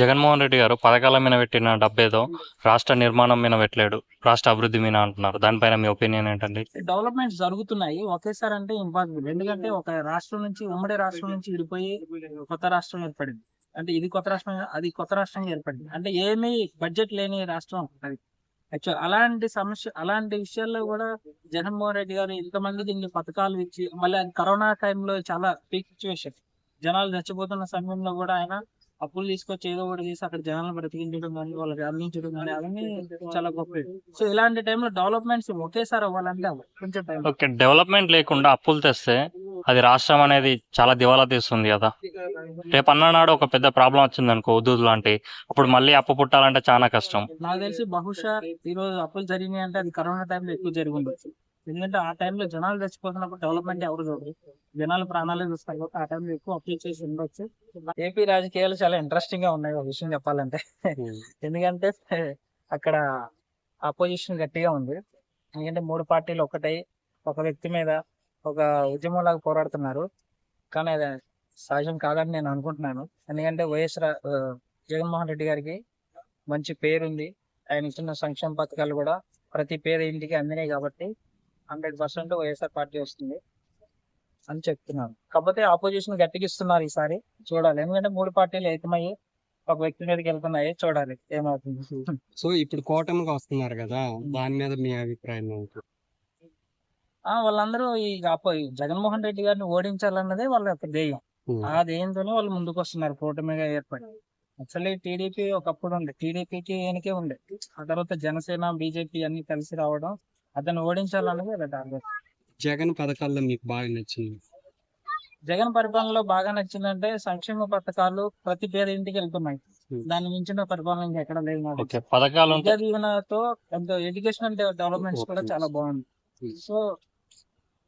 జగన్మోహన్ రెడ్డి గారు పథకాల మీద పెట్టిన డబ్బేదో రాష్ట్ర నిర్మాణం మీద పెట్టలేడు రాష్ట్ర అభివృద్ధి మీద అంటున్నారు. దానిపైన మీ ఒపీనియన్ ఏంటండి? డెవలప్మెంట్స్ జరుగుతున్నాయి. ఒకేసారి అంటే ఇంపాసిబుల్ ఎందుకంటే ఒక రాష్ట్రం నుంచి ఉమ్మడి రాష్ట్రం నుంచి విడిపోయి కొత్త రాష్ట్రం ఏర్పడింది. అంటే ఇది కొత్త రాష్ట్రం అది కొత్త రాష్ట్రంగా ఏర్పడింది. అంటే ఏమీ బడ్జెట్ లేని రాష్ట్రం అది. యాక్చువల్ అలాంటి సమస్య అలాంటి విషయాల్లో కూడా జగన్మోహన్ రెడ్డి గారు ఇంతమంది దీనికి పథకాలు ఇచ్చి మళ్ళీ కరోనా టైంలో చాలా పీక్ సిచ్యువేషన్ జనాలు చచ్చిపోతున్న సమయంలో కూడా ఆయన అప్పులు తీసుకొచ్చి ఏదో ఒకటి చేసి అక్కడ జనాలను బ్రతికించడం కానీ వాళ్ళకి అందించడం కానీ అవన్నీ చాలా గొప్ప సో ఇలాంటి టైంలో డెవలప్మెంట్స్ ఒకేసారి అవ్వాలంటే. కొంచెం టైం ఓకే డెవలప్మెంట్ లేకుండా అప్పులు తెస్తే అది రాష్ట్రం అనేది చాలా దివాలా తీస్తుంది కదా. రేపు అన్ననాడు ఒక పెద్ద ప్రాబ్లం వచ్చింది అనుకో ఉద్దుదు లాంటి అప్పుడు మళ్ళీ అప్పు పుట్టాలంటే చాలా కష్టం. నాకు తెలిసి బహుశా ఈ రోజు అప్పులు జరిగినాయి అంటే అది కరోనా టైంలో ఎక్కువ జరిగి ఎందుకంటే ఆ టైంలో జనాలు చచ్చిపోతున్నప్పుడు డెవలప్మెంట్ ఎవరు చూడరు. జనాలు ప్రాణాలు చూస్తారు కాబట్టి ఆ టైంలో ఎక్కువ అప్పులు చేసి ఉండొచ్చు. ఏపీ రాజకీయాలు చాలా ఇంట్రెస్టింగ్గా ఉన్నాయి. ఒక విషయం చెప్పాలంటే. ఎందుకంటే అక్కడ అపోజిషన్ గట్టిగా ఉంది. ఎందుకంటే మూడు పార్టీలు ఒకటై ఒక వ్యక్తి మీద ఒక ఉద్యమంలాగా పోరాడుతున్నారు. కానీ అది సహజం కాదని నేను అనుకుంటున్నాను. ఎందుకంటే వైఎస్ జగన్మోహన్ రెడ్డి గారికి మంచి పేరుంది. ఆయన ఇచ్చిన సంక్షేమ పథకాలు కూడా ప్రతి పేద ఇంటికి అందినాయి కాబట్టి హండ్రెడ్ పర్సెంట్ వైఎస్ఆర్ పార్టీ వస్తుంది అని చెప్తున్నాను. కాకపోతే ఆపోజిషన్ గట్టిగిస్తున్నారు ఈసారి. చూడాలి. ఎందుకంటే మూడు పార్టీలు ఏకమయ్యి ఒక వ్యక్తి మీదకి వెళ్తున్నాయి చూడాలి. ఏమవుతుంది? సో ఇప్పుడు కూటమికి వస్తున్నారు కదా దాని మీద మీ అభిప్రాయం ఆ వాళ్ళందరూ ఈ అపో జగన్మోహన్ రెడ్డి గారిని ఓడించాలన్నదే వాళ్ళ యొక్క ధ్యేయం. ఆ ధ్యేయంతోనే వాళ్ళు ముందుకు వస్తున్నారు కూటమిగా ఏర్పడి. యాక్చువల్లీ టీడీపీ ఒకప్పుడు ఉండే టీడీపీకి ఈయనకే ఉండే ఆ తర్వాత జనసేన బీజేపీ అన్ని కలిసి రావడం అతను ఓడించాలన్నది టార్గెట్. జగన్ పథకాల్లో మీకు బాగా నచ్చింది? జగన్ పరిపాలనలో బాగా నచ్చిందంటే సంక్షేమ పథకాలు ప్రతి పేద ఇంటికి వెళ్తున్నాయి. Hmm. దాన్ని మించిన పరిపాలన ఇంకా ఎక్కడ లేదు పథకాలు దీవెనతో ఎడ్యుకేషనల్ డెవలప్మెంట్స్ కూడా చాలా బాగుంది Hmm. సో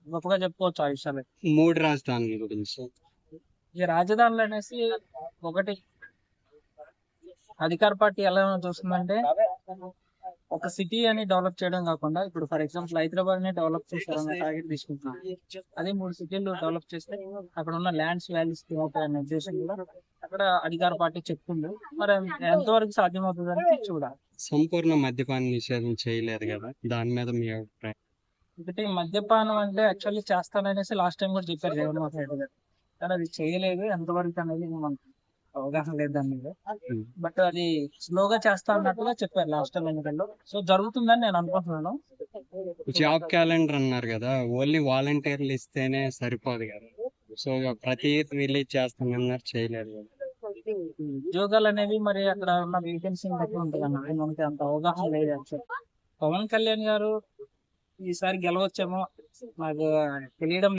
గొప్పగా చెప్పుకోవచ్చు ఆ విషయాలు. మూడు రాజధానుల గురించి ఈ రాజధానులు అనేసి ఒకటి అధికార పార్టీ ఎలా చూస్తుందంటే ఒక సిటీ అని డెవలప్ చేయడం కాకుండా ఇప్పుడు ఫర్ ఎగ్జాంపుల్ హైదరాబాద్ని డెవలప్ చేశారన్న టార్గెట్ తీసుకుంటున్నాం అదే మూడు సిటీలు డెవలప్ చేస్తే అక్కడ ఉన్న ల్యాండ్స్ వాల్యూస్ అనే ఉద్దేశం కూడా అక్కడ అధికార పార్టీ చెప్తుంది. మరి ఎంతవరకు సాధ్యమవుతుంది అని చూడాలి. సంపూర్ణ మద్యపాన నిషేధం చేయలేదు కదా? దాని మీద మీ అభిప్రాయం? ఒకటి మద్యపానం అంటే యాక్చువల్లీ చేస్తాననేసి లాస్ట్ టైం కూడా చెప్పారు జగన్మోహన్ రెడ్డి గారు. కానీ అది చేయలేదు. ఎంతవరకు అనేది మనకు అవగాహన లేదు దాని మీద. బట్ అది స్లోగా చేస్తా అన్నట్టుగా చెప్పారు లాస్ట్ టైం ఎన్నికల్లో సో జరుగుతుందని నేను అనుకుంటున్నాను. జాబ్ క్యాలెండర్ అన్నారు కదా ఓన్లీ వాలంటీర్లు ఇస్తేనే సరిపోదు కదా. సో ప్రతి రిలీజ్ చేస్తామన్నారు చేయలేదు కదా. ఉద్యోగాలు అనేవి మరి అక్కడ ఉన్న వేకెన్సీ బట్టి ఉంటుంది అన్న మనకి అంత అవగాహన లేదు యాక్చువల్ పవన్ కళ్యాణ్ గారు ఈసారి గెలవచ్చేమో నాకు తెలియడం